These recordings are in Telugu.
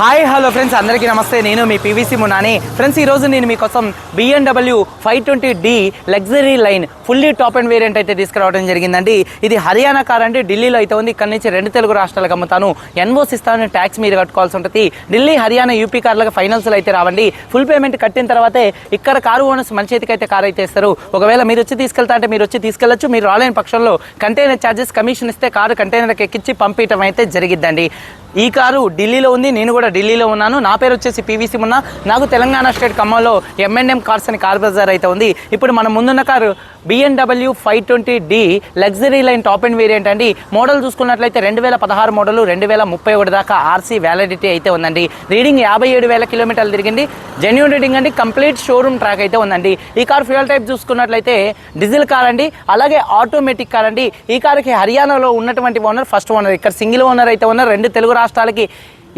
Hi hello friends. అందరికీ నమస్తే. నేను మీ పీవీసీ మునాని. ఫ్రెండ్స్ ఈరోజు నేను మీకోసం BMW five twenty D luxury line fully top end variant అయితే తీసుకురావడం జరిగిందండి. ఇది హర్యానా కార్ అంటే ఢిల్లీలో అయితే ఉంది. ఇక్కడ నుంచి రెండు తెలుగు రాష్ట్రాలకు అమ్ముతాను. ఎన్ఓస్ ఇస్తాను ట్యాక్స్ మీరు కట్టుకోవాల్సి ఉంటుంది. ఢిల్లీ హర్యానా యూపీ కార్లకు ఫైనల్స్లో అయితే రావండి. ఫుల్ పేమెంట్ కట్టిన తర్వాతే ఇక్కడ కారు ఓనర్స్ మన చేతికి అయితే కార్ అయితే ఇస్తారు. ఒకవేళ మీరు వచ్చి తీసుకెళ్తా అంటే మీరు వచ్చి తీసుకెళ్ళొచ్చు మీరు రాలేని పక్షంలో కంటైనర్ ఛార్జెస్ కమిషన్ ఇస్తే కారు కంటైనర్కి ఎక్కించి పంపించడం అయితే జరిగిద్దండి. ఈ కారు ఢిల్లీలో ఉంది నేను కూడా ఢిల్లీలో ఉన్నాను. నా పేరు వచ్చేసి పీవీసీ మున్న నాకు తెలంగాణ స్టేట్ ఖమ్మంలో ఎంఎన్ఎం కార్స్ అని కార్ బజార్ అయితే ఉంది. ఇప్పుడు మన ముందున్న car BMW five twenty D luxury line top end variant అండి. మోడల్ చూసుకున్నట్లయితే రెండు వేల పదహారు మోడల్ రెండు వేల ముప్పై ఒకటి దాకా ఆర్సీ వ్యాలిడిటీ అయితే ఉందండి. రీడింగ్ యాభై ఏడు వేల కిలోమీటర్లు తిరిగింది. జెన్యున్ రీడింగ్ అండి కంప్లీట్ షోరూమ్ ట్రాక్ అయితే ఉందండి. ఈ కార్ ఫ్యూయల్ టైప్ చూసుకున్నట్లయితే డీజిల్ కార్ అండి అలాగే ఆటోమేటిక్ కార్ అండి. ఈ కార్కి హర్యానాలో ఉన్నటువంటి ఓనర్ ఫస్ట్ ఓనర్ ఇక్కడ సింగిల్ ఓనర్ అయితే ఉన్నారు. రెండు తెలుగు రాష్ట్రాలకి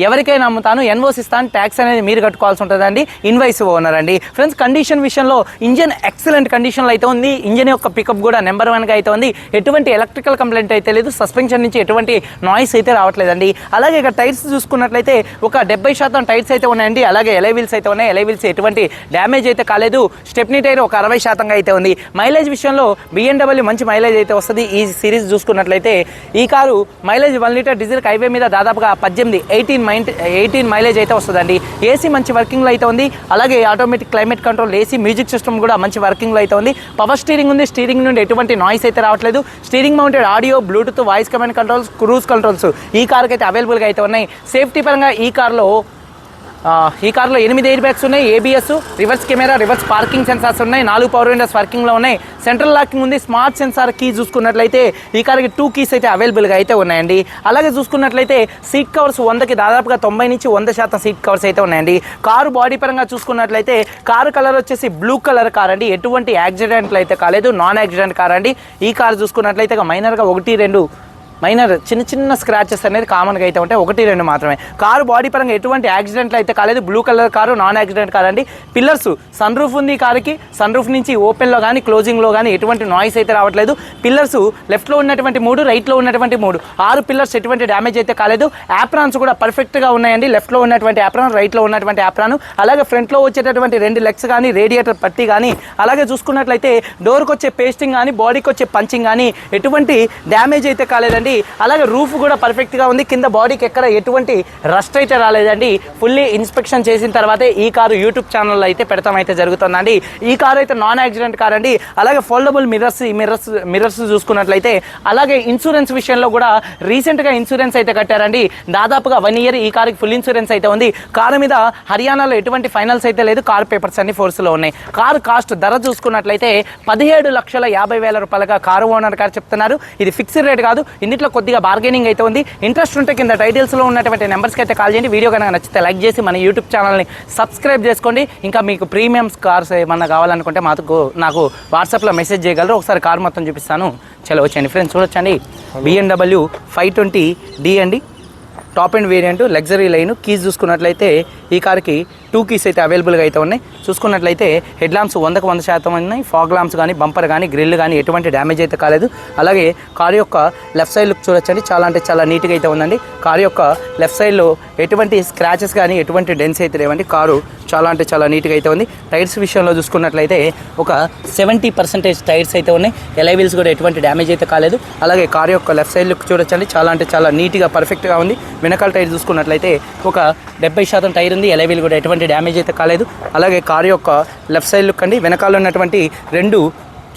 ఎవరికైనా అమ్ముతాను ఎన్వోస్ ఇస్తాను ట్యాక్స్ అనేది మీరు కట్టుకోవాల్సి ఉంటుందండి. ఇన్వైస్ ఓనర్ అండి. ఫ్రెండ్స్ కండిషన్ విషయంలో ఇంజన్ ఎక్సలెంట్ కండిషన్లో అయితే ఉంది. ఇంజన్ యొక్క పికప్ కూడా నెంబర్ వన్గా అయితే ఉంది. ఎటువంటి ఎలక్ట్రికల్ కంప్లైంట్ అయితే లేదు. సస్పెన్షన్ నుంచి ఎటువంటి నాయిస్ అయితే రావట్లేదండి. అలాగే ఇక్కడ టైర్స్ చూసుకున్నట్లయితే ఒక డెబ్బై శాతం టైర్స్ అయితే ఉన్నాయండి. అలాగే ఎలైవిల్స్ అయితే ఉన్నాయి. ఎలైవిల్స్ ఎటువంటి డ్యామేజ్ అయితే కాలేదు. స్టెప్నీ టైర్ ఒక అరవై శాతంగా అయితే ఉంది. మైలేజ్ విషయంలో బిఎండబ్ల్యూ మంచి మైలేజ్ అయితే వస్తుంది. ఈ సిరీస్ చూసుకున్నట్లయితే ఈ car mileage one litre diesel highway మీద దాదాపుగా పద్దెనిమిది ఎయిటీన్ మైంట్ ఎయిటీన్ మైలేజ్ అయితే వస్తుందండి. ఏసీ మంచి వర్కింగ్లో అయితే ఉంది. అలాగే automatic climate control AC music system కూడా మంచి వర్కింగ్లో అయితే ఉంది. పవర్ స్టీరింగ్ ఉంది. స్టీరింగ్ నుండి ఎటువంటి నాయిస్ అయితే రావట్లేదు. Steering mounted audio Bluetooth voice command controls cruise controls ఈ కార్కి అయితే అవైలబుల్గా అయితే ఉన్నాయి. సేఫ్టీ పరంగా ఈ కార్లో ఈ కార్లో ఎనిమిది ఎయిర్ బ్యాగ్స్ ఉన్నాయి ABS reverse camera reverse parking sensors ఉన్నాయి నాలుగు పవర్ విండోస్ వర్కింగ్లో ఉన్నాయి. సెంట్రల్ లాకింగ్ ఉంది స్మార్ట్ సెన్సార్ కీ చూసుకున్నట్లయితే ఈ కార్కి టూ కీస్ అయితే అవైలబుల్గా అయితే ఉన్నాయండి. అలాగే చూసుకున్నట్లయితే సీట్ కవర్స్ వందకి దాదాపుగా తొంభై నుంచి వంద శాతం సీట్ కవర్స్ అయితే ఉన్నాయండి. కారు బాడీ పరంగా చూసుకున్నట్లయితే కారు కలర్ వచ్చేసి బ్లూ కలర్ కార్ అండి. ఎటువంటి యాక్సిడెంట్లు అయితే కాలేదు నాన్ యాక్సిడెంట్ కార్ అండి. ఈ కారు చూసుకున్నట్లయితే మైనర్గా ఒకటి రెండు మైనర్ చిన్న చిన్న స్క్రాచెస్ అనేది కామన్గా అయితే ఉంటాయి. ఒకటి రెండు మాత్రమే. కారు బాడీ పరంగా ఎటువంటి యాక్సిడెంట్లు అయితే కాలేదు. Blue colour car non accident car అండి పిల్లర్స్ సన్ రూఫ్ ఉంది కారుకి. సన్ రూఫ్ నుంచి ఓపెన్లో కానీ క్లోజింగ్లో కానీ ఎటువంటి నాయిస్ అయితే రావట్లేదు. పిల్లర్స్ లెఫ్ట్లో ఉన్నటువంటి మూడు రైట్లో ఉన్నటువంటి మూడు. ఆరు పిల్లర్స్ ఎటువంటి డ్యామేజ్ అయితే కాలేదు. యాప్రాన్స్ కూడా పర్ఫెక్ట్గా ఉన్నాయండి. లెఫ్ట్లో ఉన్నటువంటి యాప్రాన్ రైట్లో ఉన్నటువంటి యాప్రాన్ అలాగే ఫ్రంట్లో వచ్చేటటువంటి రెండు లెగ్స్ కానీ రేడియేటర్ పట్టి కానీ అలాగే చూసుకున్నట్లయితే డోర్కి వచ్చే పేస్టింగ్ కానీ బాడీకి వచ్చే పంచింగ్ కానీ ఎటువంటి డ్యామేజ్ అయితే కాలేదండి. అలాగే రూఫ్ కూడా పర్ఫెక్ట్గా ఉంది. కింద బాడీకి ఎక్కడ ఎటువంటి రస్ట్ అయితే రాలేదండి. ఫుల్లీ ఇన్స్పెక్షన్ చేసిన తర్వాతే ఈ కారు యూట్యూబ్ ఛానల్లో అయితే పెడతాం అయితే జరుగుతుందండి. ఈ కారు అయితే నాన్ యాక్సిడెంట్ కార్ అండి. అలాగే ఫోల్డబుల్ మిర్రర్స్ మిర్రర్స్ మిర్రర్స్ చూసుకున్నట్లయితే అలాగే ఇన్సూరెన్స్ విషయంలో కూడా రీసెంట్గా ఇన్సూరెన్స్ అయితే కట్టారండి. దాదాపుగా వన్ ఇయర్ ఈ కారుకి ఫుల్ ఇన్సూరెన్స్ అయితే ఉంది. కారు మీద హర్యానాలో ఎటువంటి ఫైనల్స్ అయితే లేదు. కార్ పేపర్స్ అన్ని ఫోర్స్లో ఉన్నాయి. కారు కాస్ట్ ధర చూసుకున్నట్లయితే పదిహేడు లక్షల యాభై వేల రూపాయలుగా కారు ఓనర్ గారు చెప్తున్నారు. ఇది ఫిక్స్డ్ రేట్ కాదు. ఇందులో కొద్దిగా బార్గెనింగ్ అయితే ఉంది. ఇంట్రెస్ట్ ఉంటే కింద టైటిల్స్లో ఉన్నటువంటి నెంబర్స్కి అయితే కాల్ చేయండి. వీడియో కనుక నచ్చితే లైక్ చేసి మన యూట్యూబ్ ఛానల్ని సబ్స్క్రైబ్ చేసుకోండి. ఇంకా మీకు ప్రీమియం కార్స్ ఏమన్నా కావాలనుకుంటే మాకు నాకు వాట్సాప్లో మెసేజ్ చేయగలరు. ఒకసారి కార్ మొత్తం చూపిస్తాను. చలో వచ్చండి ఫ్రెండ్స్ చూడొచ్చండి. బిఎన్డబ్ల్యూ ఫైవ్ ట్వంటీ డి అండి. Top end variant luxury line keys చూసుకున్నట్లయితే ఈ కార్కి టూ కీస్ అయితే అవైలబుల్గా అయితే ఉన్నాయి. చూసుకున్నట్లయితే హెడ్ ల్యాంప్స్ వందకు వంద శాతం ఉన్నాయి. ఫాగ్ ల్యాంప్స్ కానీ బంపర్ కానీ గ్రిల్ కానీ ఎటువంటి డ్యామేజ్ అయితే కాలేదు. అలాగే కారు యొక్క లెఫ్ట్ సైడ్ లుక్ చూడొచ్చండి. చాలా అంటే చాలా నీట్గా అయితే ఉందండి. కారు యొక్క లెఫ్ట్ సైడ్లో ఎటువంటి స్క్రాచెస్ కానీ ఎటువంటి డెన్స్ అయితే లేవండి. కారు చాలా అంటే చాలా నీట్గా అయితే ఉంది. టైర్స్ విషయంలో చూసుకున్నట్లయితే ఒక సెవెంటీ పర్సెంటేజ్ టైర్స్ అయితే ఉన్నాయి. ఎలైవిల్స్ కూడా ఎటువంటి డ్యామేజ్ అయితే కాలేదు. అలాగే కారు యొక్క లెఫ్ట్ సైడ్ లుక్ చూడొచ్చండి. చాలా అంటే చాలా నీట్గా పర్ఫెక్ట్గా ఉంది. వెనకాల టైర్ చూసుకున్నట్లయితే ఒక డెబ్బై శాతం టైర్ ఉంది. ఎలైవిల్ కూడా ఎటువంటి డ్యామేజ్ అయితే కాలేదు. అలాగే కారు యొక్క లెఫ్ట్ సైడ్ లుక్ అండి. వెనకాల ఉన్నటువంటి రెండు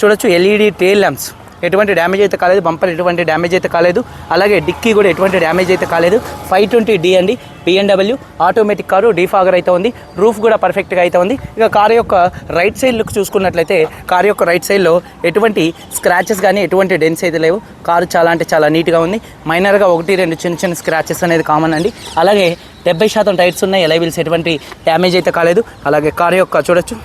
చూడొచ్చు ఎల్ఈడి టేల్ ల్యాంప్స్. ఎటువంటి డ్యామేజ్ అయితే కాలేదు. బంపర్ ఎటువంటి డ్యామేజ్ అయితే కాలేదు. అలాగే డిక్కీ కూడా ఎటువంటి డ్యామేజ్ అయితే కాలేదు. ఫైవ్ ట్వంటీ డి అండి. బిఎన్డబ్ల్యూ ఆటోమేటిక్ కారు డీఫాగర్ అయితే ఉంది. రూఫ్ కూడా పర్ఫెక్ట్గా అయితే ఉంది. ఇక కారు యొక్క రైట్ సైడ్ లుక్ చూసుకున్నట్లయితే కారు యొక్క రైట్ సైడ్లో ఎటువంటి స్క్రాచెస్ కానీ ఎటువంటి డెన్స్ అయితే లేవు. కారు చాలా అంటే చాలా నీట్గా ఉంది. మైనర్గా ఒకటి రెండు చిన్న చిన్న స్క్రాచెస్ అనేది కామన్ అండి. అలాగే డెబ్బై శాతం టైర్స్ ఉన్నాయి ఎలా ఎటువంటి డ్యామేజ్ అయితే కాలేదు. అలాగే కార్ యొక్క చూడొచ్చు.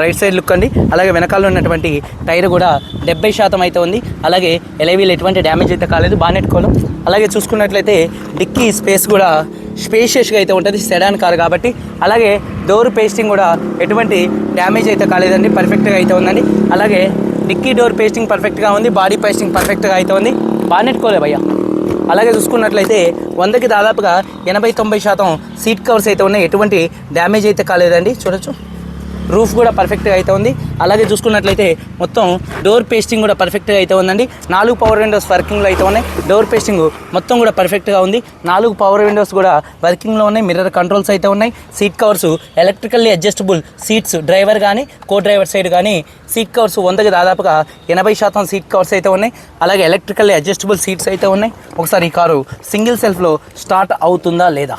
రైట్ సైడ్ లుక్ అండి. అలాగే వెనకాల ఉన్నటువంటి టైర్ కూడా డెబ్బై శాతం అయితే ఉంది. అలాగే ఎలవీలు ఎటువంటి డ్యామేజ్ అయితే కాలేదు. బానెట్ కోలం. అలాగే చూసుకున్నట్లయితే డిక్కీ స్పేస్ కూడా స్పేషియస్గా అయితే ఉంటుంది. సెడాన్ కార్ కాబట్టి. అలాగే డోర్ పేస్టింగ్ కూడా ఎటువంటి డ్యామేజ్ అయితే కాలేదండి. పర్ఫెక్ట్గా అయితే ఉందండి. అలాగే డిక్కీ డోర్ పేస్టింగ్ పర్ఫెక్ట్గా ఉంది. బాడీ పేస్టింగ్ పర్ఫెక్ట్గా అయితే ఉంది. బానెట్ కోలే భయ్యా. అలాగే చూసుకున్నట్లయితే వందకి దాదాపుగా ఎనభై తొంభై శాతం సీట్ కవర్స్ అయితే ఉన్నాయి. ఎటువంటి డ్యామేజ్ అయితే కాలేదండి. చూడొచ్చు. రూఫ్ కూడా పర్ఫెక్ట్గా అయితే ఉంది. అలాగే చూసుకున్నట్లయితే మొత్తం డోర్ పేస్టింగ్ కూడా పర్ఫెక్ట్గా అయితే ఉందండి. నాలుగు పవర్ విండోస్ వర్కింగ్లో అయితే ఉన్నాయి. డోర్ పేస్టింగ్ మొత్తం కూడా పర్ఫెక్ట్గా ఉంది. నాలుగు పవర్ విండోస్ కూడా వర్కింగ్లో ఉన్నాయి. మిర్రర్ కంట్రోల్స్ అయితే ఉన్నాయి. Seat covers electrically adjustable seats driver కానీ కో డ్రైవర్ సైడ్ కానీ సీట్ కవర్స్ వందకి దాదాపుగా ఎనభై శాతం సీట్ కవర్స్ అయితే ఉన్నాయి. అలాగే ఎలక్ట్రికల్లీ అడ్జస్టబుల్ సీట్స్ అయితే ఉన్నాయి. ఒకసారి ఈ కారు సింగిల్ సెల్ఫ్లో స్టార్ట్ అవుతుందా లేదా?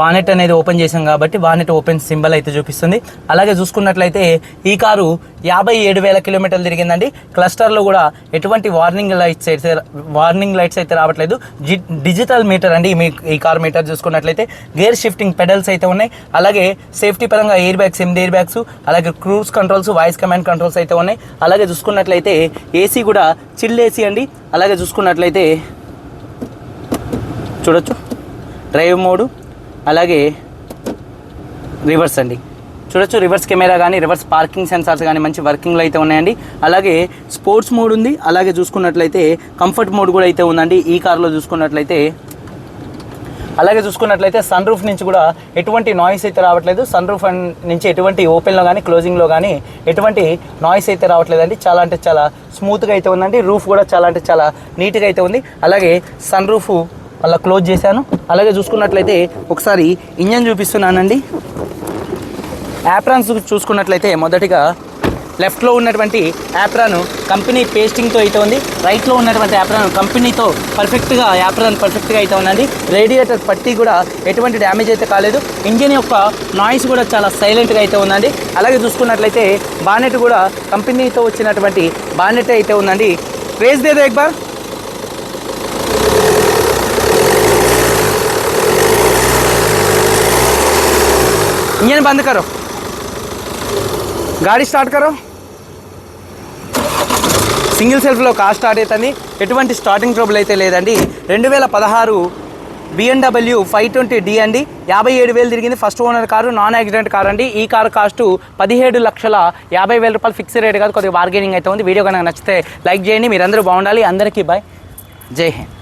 బానెట్ అనేది ఓపెన్ చేసాం కాబట్టి బానెట్ ఓపెన్ సింబల్ అయితే చూపిస్తుంది. అలాగే చూసుకున్నట్లయితే ఈ కారు యాభై ఏడు వేల కిలోమీటర్లు తిరిగిందండి. క్లస్టర్లో కూడా ఎటువంటి వార్నింగ్ లైట్స్ అయితే వార్నింగ్ లైట్స్ అయితే రావట్లేదు. జి డిజిటల్ మీటర్ అండి మీ ఈ కార్ మీటర్ చూసుకున్నట్లయితే. గేర్ షిఫ్టింగ్ పెడల్స్ అయితే ఉన్నాయి. అలాగే సేఫ్టీ పరంగా ఎయిర్ బ్యాగ్స్ ఎనిమిది ఎయిర్ బ్యాగ్స్ అలాగే cruise controls voice command controls అయితే ఉన్నాయి. అలాగే చూసుకున్నట్లయితే ఏసీ కూడా చిల్ ఏసీ అండి. అలాగే చూసుకున్నట్లయితే చూడొచ్చు. డ్రైవ్ మోడు అలాగే రివర్స్ అండి. చూడొచ్చు రివర్స్ కెమెరా కానీ రివర్స్ పార్కింగ్ సెన్సార్స్ కానీ మంచి వర్కింగ్లో అయితే ఉన్నాయండి. అలాగే స్పోర్ట్స్ మోడ్ ఉంది. అలాగే చూసుకున్నట్లయితే కంఫర్ట్ మోడ్ కూడా అయితే ఉందండి. ఈ కార్లో చూసుకున్నట్లయితే. అలాగే చూసుకున్నట్లయితే సన్ రూఫ్ నుంచి కూడా ఎటువంటి నాయిస్ అయితే రావట్లేదు. సన్ రూఫ్ నుంచి ఎటువంటి ఓపెన్లో కానీ క్లోజింగ్లో కానీ ఎటువంటి నాయిస్ అయితే రావట్లేదండి. చాలా అంటే చాలా స్మూత్గా అయితే ఉందండి. రూఫ్ కూడా చాలా అంటే చాలా నీట్గా అయితే ఉంది. అలాగే సన్ రూఫ్ అలా క్లోజ్ చేశాను. అలాగే చూసుకున్నట్లయితే ఒకసారి ఇంజన్ చూపిస్తున్నానండి. యాప్రాన్స్ చూసుకున్నట్లయితే మొదటిగా లెఫ్ట్లో ఉన్నటువంటి యాప్రాన్ కంపెనీ పేస్టింగ్తో అయితే ఉంది. రైట్లో ఉన్నటువంటి యాప్రాన్ కంపెనీతో పర్ఫెక్ట్గా యాప్రాన్ పర్ఫెక్ట్గా అయితే ఉందండి. రేడియేటర్ పట్టి కూడా ఎటువంటి డ్యామేజ్ అయితే కాలేదు. ఇంజిన్ యొక్క నాయిస్ కూడా చాలా సైలెంట్గా అయితే ఉందండి. అలాగే చూసుకున్నట్లయితే బానెట్ కూడా కంపెనీతో వచ్చినటువంటి బానెట్ అయితే ఉందండి. రేస్ దేదో ఎక్బార్ इंजन बंद करो గాడి స్టార్ట్ కరో సింగిల్ సెల్ఫ్లో కార్ స్టార్ట్ అవుతుంది ఎటువంటి స్టార్టింగ్ ట్రబుల్ అయితే లేదండి రెండు వేల పదహారు బిఎన్డబ్ల్యూ ఫైవ్ ట్వంటీ డి అండి యాభై ఏడు వేలు తిరిగింది first owner car non accident car అండి ఈ కార్ కాస్ట్ పదిహేడు లక్షల యాభై వేల రూపాయలు ఫిక్స్ రేట్ కాదు కొద్దిగా బార్గెనింగ్ అయితే ఉంది వీడియో కనుక నచ్చితే లైక్ చేయండి మీరందరూ బాగుండాలి అందరికీ బాయ్ జై హింద్